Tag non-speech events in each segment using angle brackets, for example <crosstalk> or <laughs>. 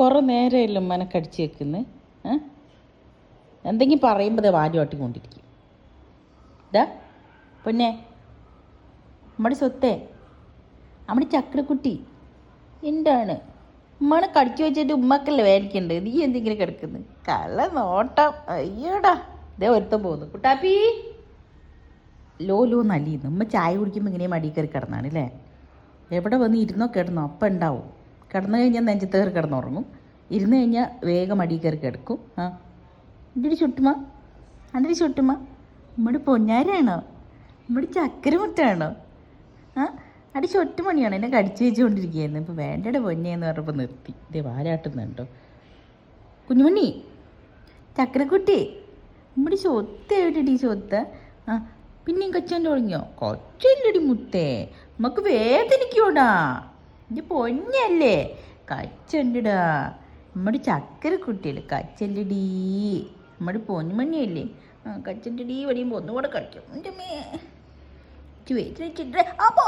കുറേ നേരമല്ലോ ഉമ്മനെ കടിച്ച് വെക്കുന്നത് എന്തെങ്കിലും പറയുമ്പോൾ ദേ വാരി കൊണ്ടിരിക്കും. ഇതാ പൊന്നെ. നമ്മുടെ സ്വത്തേ. നമ്മുടെ ചക്രക്കുട്ടി. എന്താണ്? ഉമ്മനെ കടിച്ചു വെച്ചിട്ട് ഉമ്മക്കല്ലേ വേടിക്കണ്ട്? നീ എന്തെങ്കിലും കിടക്കുന്നു? കള്ള നോട്ടം. അയ്യോടാ. ഇതേ ഒരുത്തം പോകുന്നു കുട്ടാപ്പി. ലോ ലോ നല്ലിന്ന് ഉമ്മ ചായ കുടിക്കുമ്പോൾ ഇങ്ങനെ മടി കയറി കിടന്നാണ് അല്ലേ? എവിടെ വന്ന് ഇരുന്നോ കിടന്നോ അപ്പം ഉണ്ടാവും. കിടന്നു കഴിഞ്ഞാൽ നെഞ്ചത്ത് കയറി കിടന്നുറങ്ങും. ഇരുന്ന് കഴിഞ്ഞാൽ വേഗം അടി കയറി കിടക്കും. ആ. എന്റെ ചുട്ടുമ എന്റെ ചുട്ടുമ നമ്മുടെ പൊന്നാരാണോ നമ്മുടെ ചക്കരമുറ്റാണോ ആ. അടി ചൊട്ടുമണിയാണ് എന്നെ കടിച്ചു വെച്ചുകൊണ്ടിരിക്കുകയായിരുന്നു. ഇപ്പോൾ വേണ്ടയുടെ പൊന്നേന്ന് പറഞ്ഞപ്പോൾ നിർത്തി. ഇതേ വാലാട്ടുന്നുണ്ടോ? കുഞ്ഞുമണി ചക്കരക്കുട്ടി നമ്മുടെ ചൊത്ത എവിടെടി ചൊത്ത? ആ. പിന്നെയും കൊച്ചോണ്ട് തുടങ്ങിയോ? കൊച്ചല്ലടി മുത്തേ. നമുക്ക് വേദനിക്കൂടാ. ഇത് പൊന്നല്ലേ? കച്ചുണ്ടടാ. നമ്മുടെ ചക്കര കുട്ടിയല്ലേ കച്ചല്ലടി നമ്മുടെ പൊന്നുമണിയല്ലേ. ആ കച്ചല്ലടി വടിയുമ്പോൾ ഒന്നുകൂടെ കളിക്കും. എന്റെ മേ. വെച്ചിട്ട്. അപ്പോ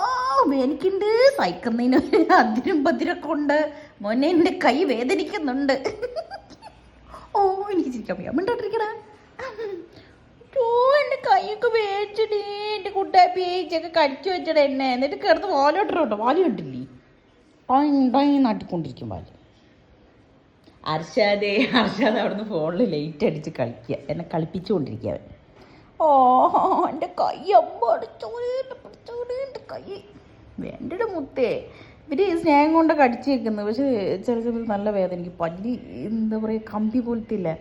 എനിക്കുണ്ട് സഹിക്കുന്നതിന് അതിരും പതിരൊക്കെ ഉണ്ട്. മോനെ എന്റെ കൈ വേദനിക്കുന്നുണ്ട്. ഓ എനിക്ക് ചിരിക്കാൻ വയ്യ. മിണ്ടാട്ടിരിക്കടാ ഓ എന്റെ കൈയൊക്കെ വേച്ചടി എന്റെ കുട്ടാപ്പി ഏച്ചൊക്കെ കടിച്ചു വെച്ചിട എന്നെ. എന്നിട്ട് കിടന്ന് വാലോട്ടോ വാലി നാട്ടിക്കൊണ്ടിരിക്കും അർഷാദേ അർഷാദ് അവിടുന്ന് ഫോണിൽ ലൈറ്റ് അടിച്ച് കളിക്കുക എന്നെ കളിപ്പിച്ചുകൊണ്ടിരിക്കുക അവൻ. ഓ എന്റെ കൈ അമ്മ പിടിച്ചോണ്ട് എന്റെ കൈ. വേണ്ടയുടെ മുത്തേ. ഇവർ സ്നേഹം കൊണ്ട് കടിച്ചു വെക്കുന്നത് പക്ഷെ ചില സമയത്ത് നല്ല വേദന. എനിക്ക് പല്ലി എന്താ പറയുക കമ്പി പോലത്തെ ഇല്ല.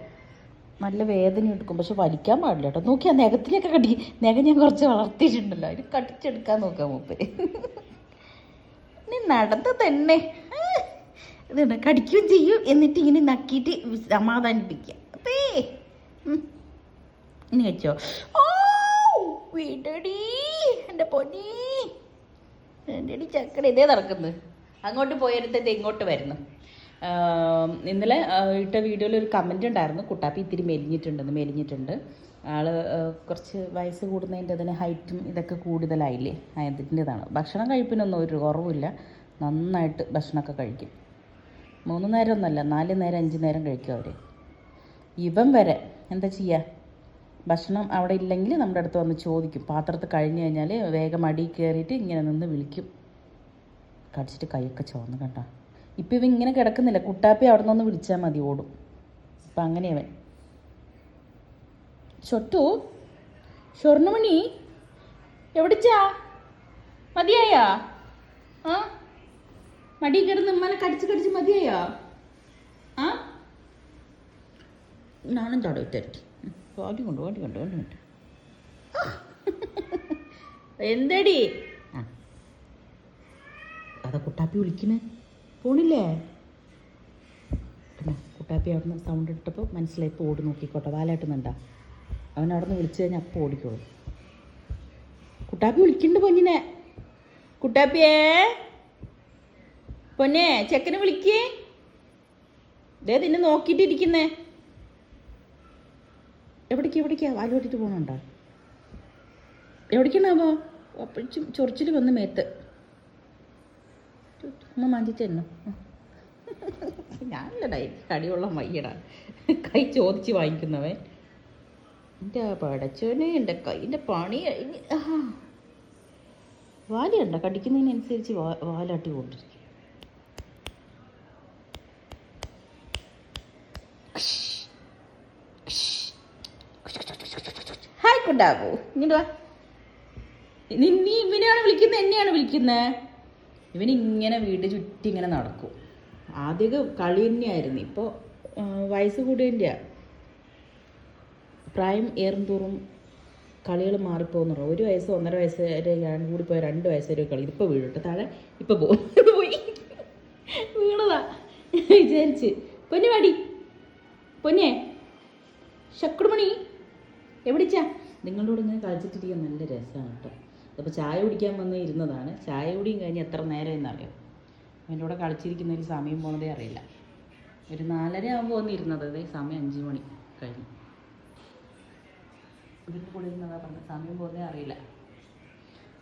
നല്ല വേദന എടുക്കും. പക്ഷെ വലിക്കാൻ പാടില്ല കേട്ടോ. നോക്കിയാൽ നഖത്തിലൊക്കെ കടി നഖം ഞാൻ കുറച്ച് വളർത്തിയിട്ടുണ്ടല്ലോ. അതിന് കടിച്ചെടുക്കാൻ നോക്കാം മൂപ്പര് നീ നടന്ന് തന്നെ. കടിക്കുകയും ചെയ്യും. എന്നിട്ട് ഇങ്ങനെ നക്കിയിട്ട് സമാധാനിപ്പിക്കുക. അതേ. ഇനി ഓ വീടടി എന്റെ പൊന്നി. എന്റെ അടി ചക്കര ഇതേ നടക്കുന്നത് അങ്ങോട്ട് പോയടുത്തത് ഇങ്ങോട്ട് വരുന്നു. ഇന്നലെ ഇട്ട വീഡിയോയിൽ ഒരു കമന്റ് ഉണ്ടായിരുന്നു. കുട്ടാപ്പി ഇത്തിരി മെലിഞ്ഞിട്ടുണ്ടെന്ന് മെലിഞ്ഞിട്ടുണ്ട്. ആൾ കുറച്ച് വയസ്സ് കൂടുന്നതിന്റെ അതിന് ഹൈറ്റും ഇതൊക്കെ കൂടുതലായില്ലേ? അതിന്റെതാണ് ഭക്ഷണം കഴിപ്പിനൊന്നും ഒരു കുറവില്ല നന്നായിട്ട് ഭക്ഷണമൊക്കെ കഴിക്കും. മൂന്ന് നേരം ഒന്നല്ല നാല് നേരം അഞ്ച് നേരം കഴിക്കും അവർ ഇവൻ വരെ എന്താ ചെയ്യുക ഭക്ഷണം അവിടെ ഇല്ലെങ്കിൽ നമ്മുടെ അടുത്ത് വന്ന് ചോദിക്കും. പാത്രത്തിൽ കഴിഞ്ഞ് കഴിഞ്ഞാൽ വേഗം അടി കയറിയിട്ട് ഇങ്ങനെ നിന്ന് വിളിക്കും. കടിച്ചിട്ട് കൈയൊക്കെ ചുവന്ന് കണ്ട ഇപ്പം ഇവ ഇങ്ങനെ കിടക്കുന്നില്ല. കുട്ടാപ്പി അവിടെ നിന്ന് വിളിച്ചാൽ മതി ഓടും. ഇപ്പം അങ്ങനെയവൻ ചൊട്ടു. ഷൊർണമണി എവിടിച്ചാ മതിയായാ? ആ? മടി കിടന്ന് ഉമ്മനെ കടിച്ച് കടിച്ച് മതിയായോ? ആ? ഞാനും തടവിട്ടായിരിക്കും വാടി കൊണ്ട് വാടി കൊണ്ട് <laughs> എന്തടി? അതെ അതാ കുട്ടാപ്പി വിളിക്കണേ. പോണില്ലേ? പിന്നെ കുട്ടാപ്പി അവിടെ നിന്ന് സൗണ്ട് ഇട്ടപ്പോൾ മനസ്സിലായി ഇപ്പോൾ ഓടി നോക്കിക്കോട്ടെ. വാലാട്ടുന്നുണ്ടാ. അവൻ അവിടെ നിന്ന് വിളിച്ചു കഴിഞ്ഞാൽ അപ്പോൾ ഓടിക്കോളും. കുട്ടാപ്പി വിളിക്കുന്നുണ്ട് പൊന്നിനെ. കുട്ടാപ്പിയേ. പൊന്നേ ചെക്കനെ വിളിക്കേ. ദേ നിന്നെ നോക്കിയിട്ടിരിക്കുന്നേ എവിടേക്ക് എവിടേക്കാ? വാൽ കെട്ടിട്ട് പോകണുണ്ടോ എവിടേക്കാണാവോ അപ്പോഴും ചൊറിച്ചിൽ വന്ന് മേത്ത്. അമ്മ മാഞ്ചി തന്നു? ഞാനല്ലടാ എനിക്ക് കടിയുള്ള മയ്യടാ കൈ ചോദിച്ച് വാങ്ങിക്കുന്നവൻ. എന്റെ പടച്ചോനെ എന്റെ കൈന്റെ പണി കഴിഞ്ഞ്. വാൽ കണ്ട കടിക്കുന്നതിനനുസരിച്ച് വാ വാലാട്ടി കൊണ്ടിരിക്കും. നീ ഇവനെയാണ് വിളിക്കുന്നത് എന്നെയാണ് വിളിക്കുന്നത് ഇവനിങ്ങനെ വീട് ചുറ്റി ഇങ്ങനെ നടക്കും. ആദ്യമൊക്കെ കളി തന്നെയായിരുന്നു. ഇപ്പോൾ വയസ്സ് കൂടിയതിന്റെയാ പ്രായം ഏറും തോറും കളികൾ മാറിപ്പോകുന്നു ഒരു വയസ്സ് ഒന്നര വയസ്സ് വരെ ഞാൻ കൂടി പോയ രണ്ട് വയസ്സ് വരെ കളി. ഇപ്പോൾ വീഴട്ടെ താഴെ ഇപ്പോൾ പോകും <laughs> പോയി. വീണതാ. <laughs> വിചാരിച്ച്. പൊന്നു വാടി. പൊന്നെ. ശക്രുമണി. എവിടിച്ചാ? നിങ്ങളോട് ഇങ്ങനെ കളിച്ചിട്ടിരിക്കാൻ നല്ല രസമാണ് കേട്ടോ. അപ്പോൾ ചായ കുടിക്കാൻ വന്ന് ഇരുന്നതാണ്. ചായ കുടിയും കഴിഞ്ഞ് എത്ര നേരം എന്നറിയാം എന്റെ കൂടെ കളിച്ചിരിക്കുന്നതിൽ സമയം പോകുന്നതേ അറിയില്ല. ഒരു നാലര ആകുമ്പോൾ വന്നിരുന്നത് അതേ സമയം അഞ്ച് മണി കഴിഞ്ഞു. ഇതിന്റെ കൂടെ ഇരുന്നതാ പറഞ്ഞ സമയം പോകുന്നേ അറിയില്ല.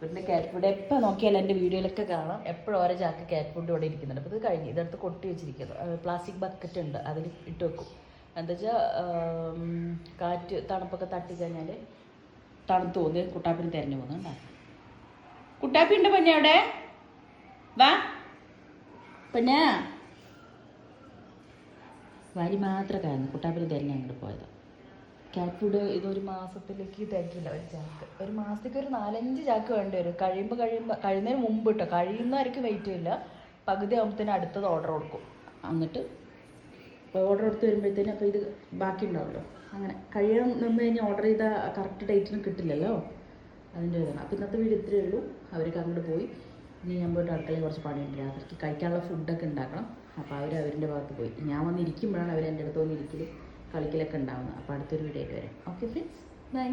പിന്നെ കാറ്റ് ഫുഡ് എപ്പോൾ നോക്കിയാലും എന്റെ വീഡിയോയിലൊക്കെ കാണാം. എപ്പോഴും ഓരോ ചാക്ക് കാറ്റ് ഫുഡ് ഇവിടെ ഇരിക്കുന്നുണ്ട്. അപ്പോൾ ഇത് കഴിഞ്ഞ് ഇതെടുത്ത് കൊട്ടി വെച്ചിരിക്കുന്നു. പ്ലാസ്റ്റിക് ബക്കറ്റ് ഉണ്ട്. അതിൽ ഇട്ട് വെക്കും. എന്താ വെച്ചാൽ കാറ്റ് തണുപ്പൊക്കെ തട്ടി കഴിഞ്ഞാൽ തണുത്ത് പോകുന്നത് കുട്ടാപ്പിന് തിരഞ്ഞു പോകുന്നുണ്ടോ കുട്ടാപ്പി ഉണ്ട് പിന്നെ അവിടെ? വാ. പിന്നെ. വരി മാത്രം കാരണം കുട്ടാപ്പിന് തിരഞ്ഞ് അങ്ങോട്ട് പോയത്. കാറ്റ് ഫുഡ് ഇതൊരു മാസത്തിലേക്ക് തികയില്ല ഒരു ചാക്ക് ഒരു മാസത്തേക്ക് ഒരു നാലഞ്ച് ചാക്ക് വേണ്ടി വരും. കഴിയുമ്പോൾ കഴിയുമ്പോൾ കഴിയുന്നതിന് മുമ്പ് കേട്ടോ കഴിയുന്നവർക്ക് വെയിറ്റ് ചെയ്യില്ല പകുതി തന്നെ അടുത്തത് ഓർഡർ കൊടുക്കും. എന്നിട്ട് ഓർഡർ കൊടുത്ത് വരുമ്പോഴത്തേനും അപ്പോൾ ഇത് ബാക്കി ഉണ്ടാവുമല്ലോ. അങ്ങനെ കഴിയണം നിന്ന് കഴിഞ്ഞാൽ ഓർഡർ ചെയ്ത കറക്റ്റ് ഡേറ്റിന് കിട്ടില്ലല്ലോ. അതിന്റെ ഇതാണ്. അപ്പോൾ ഇന്നത്തെ വീട് ഇത്രയേ ഉള്ളൂ. അവർക്ക് അങ്ങോട്ട് പോയി. ഇനി ഞാൻ പോയിട്ട് അടുക്കളയിൽ കുറച്ച് പണിയുണ്ട്. രാത്രിക്ക് കഴിക്കാനുള്ള ഫുഡൊക്കെ ഉണ്ടാക്കണം. അപ്പോൾ അവർ അവരുടെ ഭാഗത്ത് പോയി. ഞാൻ വന്നിരിക്കുമ്പോഴാണ് അവർ എന്റെ അടുത്ത് വന്നിരിക്കലും കളിക്കലൊക്കെ ഉണ്ടാവുന്നത് അപ്പോൾ അടുത്തൊരു വീഡിയോ ആയിട്ട് വരാം. Okay friends bye